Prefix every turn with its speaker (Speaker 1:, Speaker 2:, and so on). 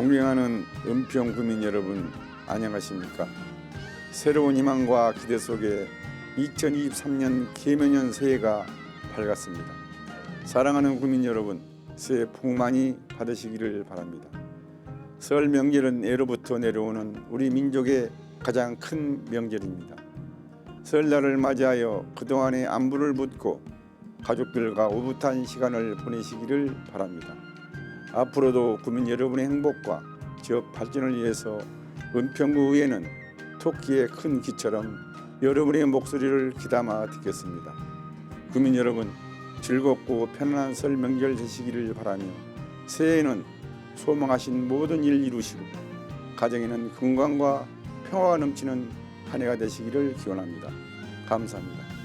Speaker 1: 존경하는 은평 구민 여러분 안녕하십니까? 새로운 희망과 기대 속에 2023년 개면년 새해가 밝았습니다. 사랑하는 구민 여러분, 새해 복 많이 받으시기를 바랍니다. 설 명절은 애로부터 내려오는 우리 민족의 가장 큰 명절입니다. 설날을 맞이하여 그동안의 안부를 묻고 가족들과 오붓한 시간을 보내시기를 바랍니다. 앞으로도 구민 여러분의 행복과 지역 발전을 위해서 은평구의회는 토끼의 큰 귀처럼 여러분의 목소리를 귀담아 듣겠습니다. 구민 여러분 즐겁고 편안한 설 명절 되시기를 바라며 새해에는 소망하신 모든 일 이루시고 가정에는 건강과 평화가 넘치는 한 해가 되시기를 기원합니다. 감사합니다.